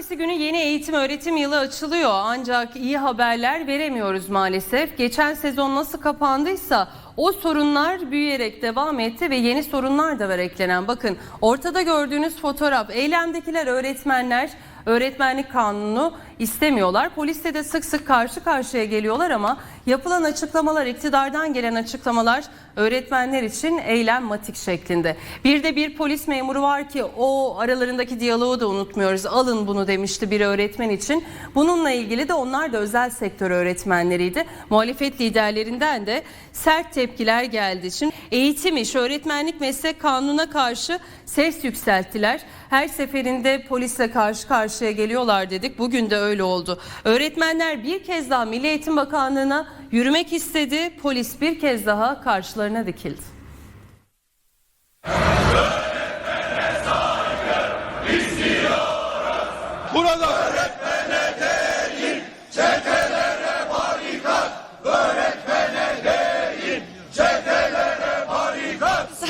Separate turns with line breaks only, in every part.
Pazartesi günü yeni eğitim öğretim yılı açılıyor ancak iyi haberler veremiyoruz maalesef. Geçen sezon nasıl kapandıysa o sorunlar büyüyerek devam etti ve yeni sorunlar da var eklenen. Bakın ortada gördüğünüz fotoğraf eylemdekiler öğretmenler öğretmenlik kanunu istemiyorlar. Polisle de sık sık karşı karşıya geliyorlar ama yapılan açıklamalar iktidardan gelen açıklamalar öğretmenler için eylem matik şeklinde. Bir de bir polis memuru var ki o aralarındaki diyaloğu da unutmuyoruz. Alın bunu demişti bir öğretmen için. Bununla ilgili de onlar da özel sektör öğretmenleriydi. Muhalefet liderlerinden de sert tepkiler geldi. Şimdi eğitim iş öğretmenlik meslek kanununa karşı ses yükselttiler. Her seferinde polisle karşı karşıya geliyorlar dedik. Bugün de öyle oldu. Öğretmenler bir kez daha Milli Eğitim Bakanlığı'na yürümek istedi. Polis bir kez daha karşılarına dikildi.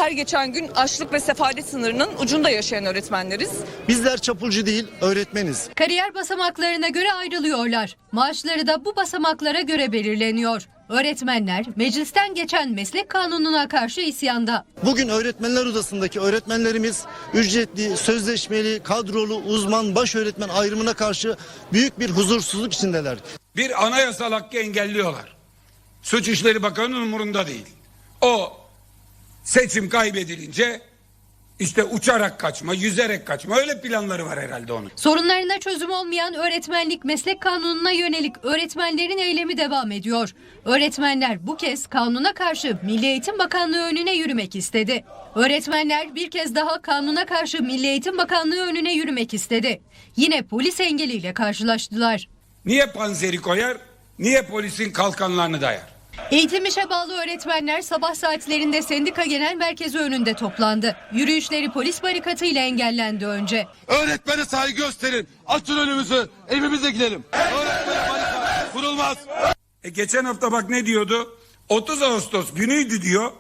Her geçen gün açlık ve sefalet sınırının ucunda yaşayan öğretmenleriz.
Bizler çapulcu değil, öğretmeniz.
Kariyer basamaklarına göre ayrılıyorlar. Maaşları da bu basamaklara göre belirleniyor. Öğretmenler meclisten geçen meslek kanununa karşı isyanda.
Bugün öğretmenler odasındaki öğretmenlerimiz ücretli, sözleşmeli, kadrolu, uzman, baş öğretmen ayrımına karşı büyük bir huzursuzluk içindeler.
bir anayasal hakkı engelliyorlar. Suç İşleri Bakanı'nın umurunda değil. O seçim kaybedilince işte uçarak kaçma, yüzerek kaçma öyle planları var herhalde onun.
Sorunlarına çözüm olmayan öğretmenlik meslek kanununa yönelik öğretmenlerin eylemi devam ediyor. Öğretmenler bu kez kanuna karşı Milli Eğitim Bakanlığı önüne yürümek istedi. Öğretmenler bir kez daha kanuna karşı Milli Eğitim Bakanlığı önüne yürümek istedi. Yine polis engeliyle karşılaştılar.
Niye panzeri koyar? Niye polisin kalkanlarını dayar?
Eğitim işe bağlı öğretmenler sabah saatlerinde sendika genel merkezi önünde toplandı. Yürüyüşleri polis barikatıyla engellendi önce.
Öğretmene saygı gösterin. Açın önümüzü. Evimize gidelim. Öğretmene barikat kurulmaz.
E geçen hafta bak ne diyordu? 30 Ağustos günüydü diyor.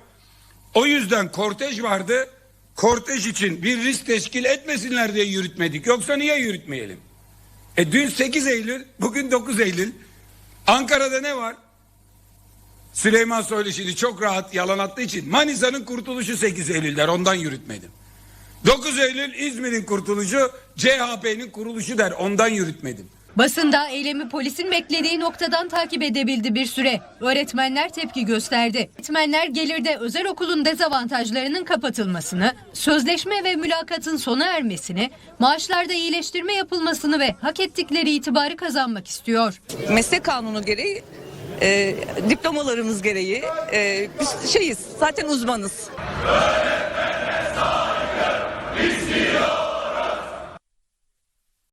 O yüzden kortej vardı. Kortej için bir risk teşkil etmesinler diye yürütmedik. Yoksa niye yürütmeyelim? E dün 8 Eylül, bugün 9 Eylül. Ankara'da ne var? Süleyman Soylu şimdi çok rahat yalan attığı için Manisa'nın kurtuluşu 8 Eylül'ler ondan yürütmedim. 9 Eylül İzmir'in kurtuluşu CHP'nin kuruluşu der ondan yürütmedim.
Basında eylemi polisin beklediği noktadan takip edebildi bir süre. Öğretmenler tepki gösterdi. Öğretmenler gelirde özel okulun dezavantajlarının kapatılmasını, sözleşme ve mülakatın sona ermesini, maaşlarda iyileştirme yapılmasını ve hak ettikleri itibarı kazanmak istiyor.
Meslek kanunu gereği e, diplomalarımız gereği e, şeyiz zaten uzmanız. Öğretmenler saygı istiyor.